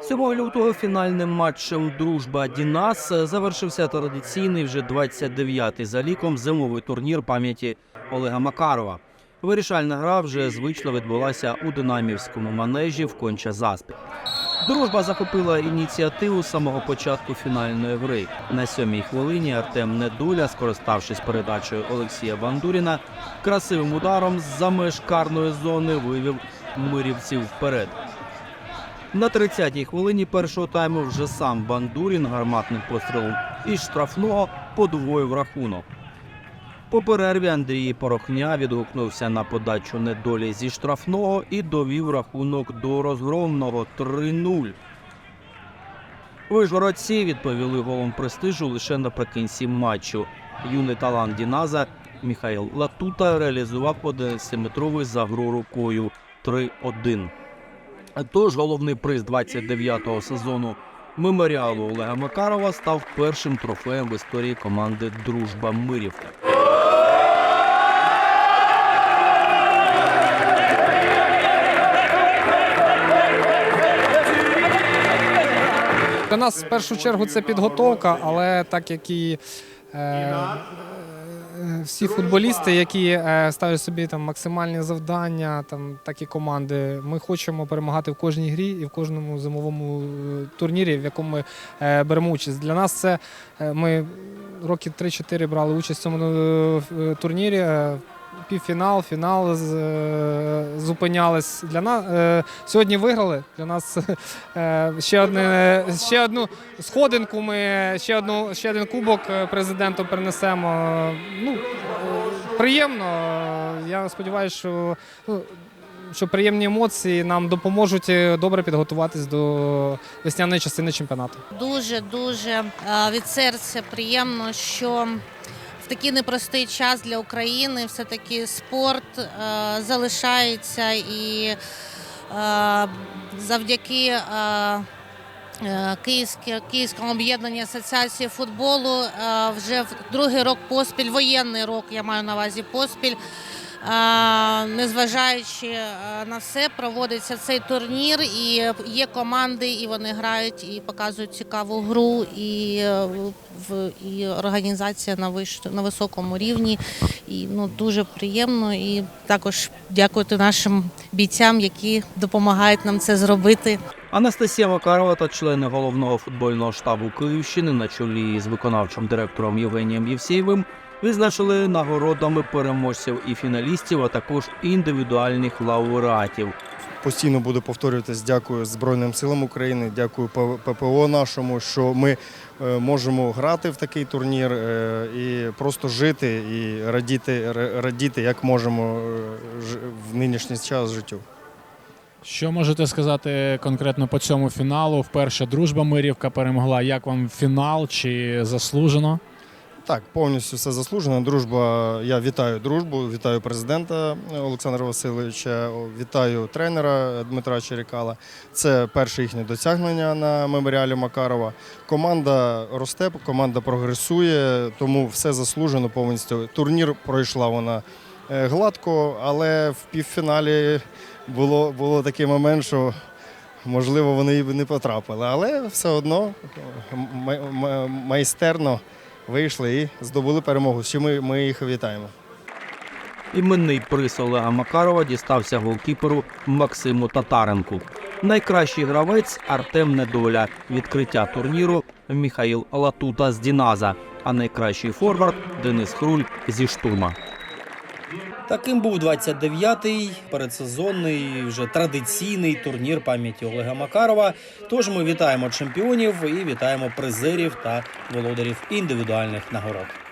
7 лютого фінальним матчем Дружба Дінас завершився традиційний вже 29-й за ліком зимовий турнір пам'яті Олега Макарова. Вирішальна гра вже звично відбулася у динамівському манежі в конча заспі. Дружба захопила ініціативу з самого початку фінальної гри. На сьомій хвилині Артем Недуля, скориставшись передачею Олексія Бандуріна, красивим ударом з-за меж карної зони вивів мирівців вперед. На 30-й хвилині першого тайму вже сам Бандурін гарматним пострілом із штрафного подвоїв рахунок. По перерві Андрій Порохня відгукнувся на подачу недолі зі штрафного і довів рахунок до розгромного 3-0. Вижгородці відповіли голом престижу лише наприкінці матчу. Юний талант Діназа Міхаїл Латута реалізував 11-метровий за гру рукою 3-1. Тож головний приз 29-го сезону меморіалу Олега Макарова став першим трофеєм в історії команди Дружба Мирівка. Для нас в першу чергу це підготовка, але так як і е, всі футболісти, які е, ставлять собі там максимальні завдання, там такі команди, ми хочемо перемагати в кожній грі і в кожному зимовому е, турнірі, в якому ми е, беремо участь. Для нас це ми роки 3-4 брали участь в цьому турнірі. Півфінал, фінал е, зупинялись. Для нас е, сьогодні виграли. Для нас е, ще одне ще одну сходинку. Ми ще одну ще один кубок президенту перенесемо. Ну приємно. Я сподіваюся, що ну, що приємні емоції нам допоможуть добре підготуватись до весняної частини чемпіонату. Дуже дуже від серця приємно, що в такий непростий час для України все-таки спорт е, залишається і е, завдяки. е, е, Київське Київському об'єднанні асоціації футболу е, вже в другий рок поспіль, воєнний рок, я маю на увазі поспіль. Незважаючи е, на все, проводиться цей турнір, і є команди, і вони грають і показують цікаву гру, і, е, і організація на виш, на високому рівні. І ну дуже приємно. І також дякувати нашим бійцям, які допомагають нам це зробити. Анастасія Макарова та члени головного футбольного штабу Київщини на чолі з виконавчим директором Євгенієм Євсєєвим визначили нагородами переможців і фіналістів, а також індивідуальних лауреатів. Постійно буду повторюватись. Дякую Збройним силам України, дякую ППО нашому, що ми е, можемо грати в такий турнір е, і просто жити і радіти, радіти як можемо е, в нинішній час життю. Що можете сказати конкретно по цьому фіналу? Вперше дружба Мирівка перемогла. Як вам фінал? Чи заслужено? Так, повністю все заслужено. Дружба. Я вітаю дружбу, вітаю президента Олександра Васильовича, вітаю тренера Дмитра Черекала. Це перше їхнє досягнення на меморіалі Макарова. Команда росте, команда прогресує, тому все заслужено повністю. Турнір пройшла вона гладко, але в півфіналі було, було такий момент, що. Можливо, вони б не потрапили, але все одно майстерно вийшли і здобули перемогу. Чим ми, ми їх вітаємо. Іменний приз Олега Макарова дістався голкіперу Максиму Татаренку. Найкращий гравець Артем Недоля. Відкриття турніру Міхаїл Латута з Діназа. А найкращий форвард Денис Хруль зі штурма. Таким був 29-й передсезонний вже традиційний турнір пам'яті Олега Макарова. Тож ми вітаємо чемпіонів і вітаємо призерів та володарів індивідуальних нагород.